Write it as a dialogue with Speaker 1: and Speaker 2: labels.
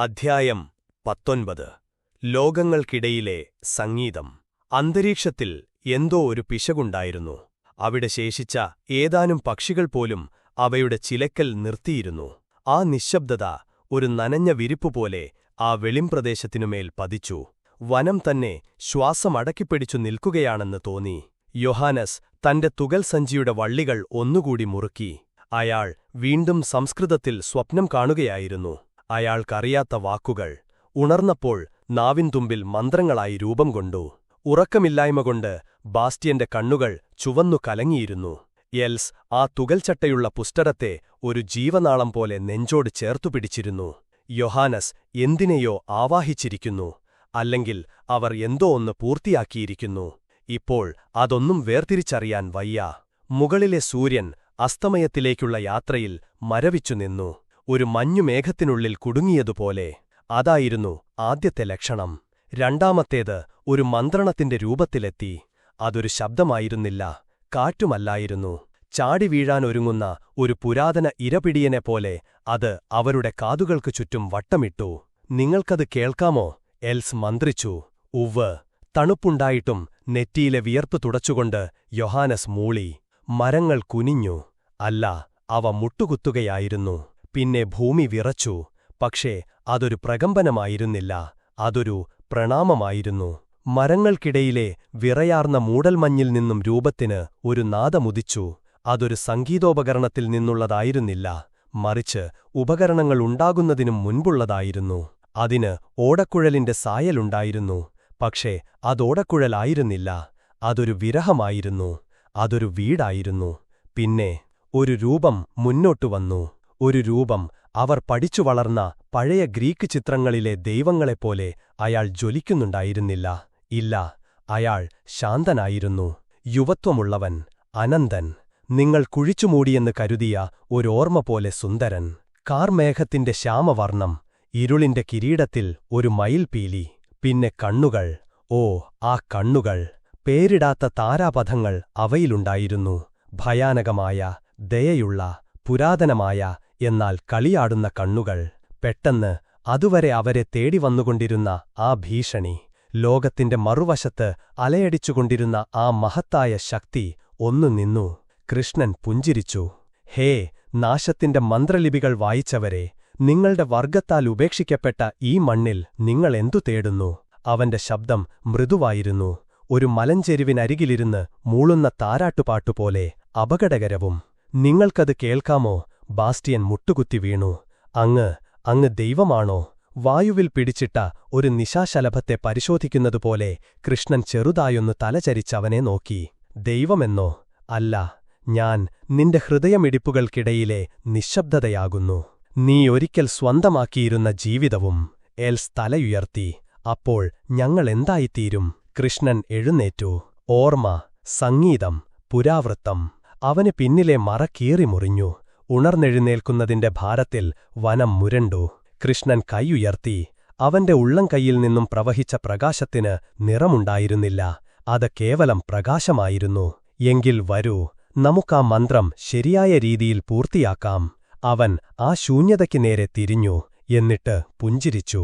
Speaker 1: അധ്യായം പത്തൊൻപത്. ലോകങ്ങൾക്കിടയിലെ സംഗീതം. അന്തരീക്ഷത്തിൽ എന്തോ ഒരു പിശകുണ്ടായിരുന്നു. അവിടെ ശേഷിച്ച ഏതാനും പക്ഷികൾ പോലും അവയുടെ ചിലക്കൽ നിർത്തിയിരുന്നു. ആ നിശബ്ദത ഒരു നനഞ്ഞ വിരിപ്പുപോലെ ആ വെളിംപ്രദേശത്തിനുമേൽ പതിച്ചു. വനം തന്നെ ശ്വാസമടക്കിപ്പിടിച്ചു നിൽക്കുകയാണെന്ന് തോന്നി. യൊഹാനസ് തന്റെ തുകൽ സഞ്ചിയുടെ വള്ളികൾ ഒന്നുകൂടി മുറുക്കി. അയാൾ വീണ്ടും സംസ്കൃതത്തിൽ സ്വപ്നം കാണുകയായിരുന്നു. അയാൾക്കറിയാത്ത വാക്കുകൾ ഉണർന്നപ്പോൾ നാവിൻതുമ്പിൽ മന്ത്രങ്ങളായി രൂപം കൊണ്ടു. ഉറക്കമില്ലായ്മ കൊണ്ട് ബാസ്റ്റിയന്റെ കണ്ണുകൾ ചുവന്നു കലങ്ങിയിരുന്നു. എൽസ് ആ തുകൽച്ചട്ടയുള്ള പുസ്തകത്തെ ഒരു ജീവനാളം പോലെ നെഞ്ചോട് ചേർത്തുപിടിച്ചിരുന്നു യൊഹാനസ് എന്തിനെയോ ആവാഹിച്ചിരിക്കുന്നു. അല്ലെങ്കിൽ അവർ എന്തോ ഒന്ന് പൂർത്തിയാക്കിയിരിക്കുന്നു. ഇപ്പോൾ അതൊന്നും വേർതിരിച്ചറിയാൻ വയ്യ. മുകളിലെ സൂര്യൻ അസ്തമയത്തിലേക്കുള്ള യാത്രയിൽ മരവിച്ചു നിന്നു. ഒരു മഞ്ഞുമേഘത്തിനുള്ളിൽ കുടുങ്ങിയതുപോലെ. അതായിരുന്നു ആദ്യത്തെ ലക്ഷണം. രണ്ടാമത്തേത് ഒരു മന്ത്രണത്തിന്റെ രൂപത്തിലെത്തി. അതൊരു ശബ്ദമായിരുന്നില്ല. കാറ്റുമല്ലായിരുന്നു. ചാടി വീഴാനൊരുങ്ങുന്ന ഒരു പുരാതന ഇരപിടിയനെ പോലെ അത് അവരുടെ കാതുകൾക്കു ചുറ്റും വട്ടമിട്ടു. നിങ്ങൾക്കത് കേൾക്കാമോ? എൽസ് മന്ത്രിച്ചു. ഉവ്വ്. തണുപ്പുണ്ടായിട്ടും നെറ്റിയിലെ വിയർപ്പ് തുടച്ചുകൊണ്ട് യൊഹാനസ് മൂളി. മരങ്ങൾ കുനിഞ്ഞു. അല്ല അവ മുട്ടുകുത്തുകയായിരുന്നു. പിന്നെ ഭൂമി വിറച്ചു. പക്ഷേ അതൊരു പ്രകമ്പനമായിരുന്നില്ല. അതൊരു പ്രണാമമായിരുന്നു. മരങ്ങൾക്കിടയിലെ വിറയാർന്ന മൂടൽമഞ്ഞിൽ നിന്നും രൂപത്തിന് ഒരു നാദമുദിച്ചു. അതൊരു സംഗീതോപകരണത്തിൽ നിന്നുള്ളതായിരുന്നില്ല. മറിച്ച് ഉപകരണങ്ങൾ ഉണ്ടാകുന്നതിനും മുൻപുള്ളതായിരുന്നു. അതിന് ഓടക്കുഴലിന്റെ സായലുണ്ടായിരുന്നു. പക്ഷേ അതോടക്കുഴലായിരുന്നില്ല അതൊരു വിരഹമായിരുന്നു. അതൊരു വീടായിരുന്നു. പിന്നെ ഒരു രൂപം മുന്നോട്ടു വന്നു. ഒരു രൂപം അവർ പഠിച്ചു വളർന്ന പഴയ ഗ്രീക്ക് ചിത്രങ്ങളിലെ ദൈവങ്ങളെപ്പോലെ അയാൾ ജ്വലിക്കുന്നുണ്ടായിരുന്നില്ല. ഇല്ല അയാൾ ശാന്തനായിരുന്നു. യുവത്വമുള്ളവൻ അനന്തൻ. നിങ്ങൾ കുഴിച്ചുമൂടിയെന്ന് കരുതിയ ഒരോർമ്മ പോലെ സുന്ദരൻ. കാർമേഘത്തിന്റെ ശ്യാമവർണം ഇരുളിന്റെ കിരീടത്തിൽ ഒരു മയിൽപീലി പിന്നെ കണ്ണുകൾ. ഓ ആ കണ്ണുകൾ. പേരിടാത്ത താരാപഥങ്ങൾ അവയിലുണ്ടായിരുന്നു. ഭയാനകമായ ദയയുള്ള പുരാതനമായ എന്നാൽ കളിയാടുന്ന കണ്ണുകൾ പെട്ടെന്ന് അതുവരെ അവരെ തേടി വന്നുകൊണ്ടിരുന്ന ആ ഭീഷണി ലോകത്തിന്റെ മറുവശത്ത് അലയടിച്ചുകൊണ്ടിരുന്ന ആ മഹത്തായ ശക്തി ഒന്നു നിന്നു. കൃഷ്ണൻ പുഞ്ചിരിച്ചു. ഹേ നാശത്തിന്റെ മന്ത്രലിപികൾ വായിച്ചവരെ നിങ്ങളുടെ വർഗത്താൽ ഉപേക്ഷിക്കപ്പെട്ട ഈ മണ്ണിൽ നിങ്ങൾ എന്തു തേടുന്നു? അവന്റെ ശബ്ദം മൃദുവായിരുന്നു. ഒരു മലഞ്ചെരുവിനരികിലിരുന്ന് മൂളുന്ന താരാട്ടുപാട്ടുപോലെ അപകടകരവും. നിങ്ങൾക്കത് കേൾക്കാമോ? ബാസ്റ്റിയൻ മുട്ടുകുത്തി വീണു. അങ്ങ് അങ്ങ് ദൈവമാണോ? വായുവിൽ പിടിച്ചിട്ട ഒരു നിശാശലഭത്തെ പരിശോധിക്കുന്നതുപോലെ കൃഷ്ണൻ ചെറുതായൊന്നു തലചരിച്ചവനെ നോക്കി. ദൈവമെന്നോ? അല്ല ഞാൻ നിന്റെ ഹൃദയമിടിപ്പുകൾക്കിടയിലെ നിശബ്ദതയാകുന്നു. നീ ഒരിക്കൽ സ്വന്തമാക്കിയിരുന്ന ജീവിതവും എൽസ് തലയുയർത്തി. അപ്പോൾ ഞങ്ങളെന്തായിത്തീരും കൃഷ്ണൻ എഴുന്നേറ്റു. ഓർമ്മ സംഗീതം പുരാവൃത്തം. അവന് പിന്നിലെ മറ കീറിമുറിഞ്ഞു. ഉണർന്നെഴുന്നേൽക്കുന്നതിന്റെ ഭാരത്തിൽ വനം മുരണ്ടു. കൃഷ്ണൻ കൈയുയർത്തി. അവന്റെ ഉള്ളം കൈയിൽ നിന്നും പ്രവഹിച്ച പ്രകാശത്തിന് നിറമുണ്ടായിരുന്നില്ല. അത് കേവലം പ്രകാശമായിരുന്നു. എങ്കിൽ വരൂ. നമുക്കാ മന്ത്രം ശരിയായ രീതിയിൽ പൂർത്തിയാക്കാം. അവൻ ആ ശൂന്യതയ്ക്ക് നേരെ തിരിഞ്ഞു. എന്നിട്ട് പുഞ്ചിരിച്ചു.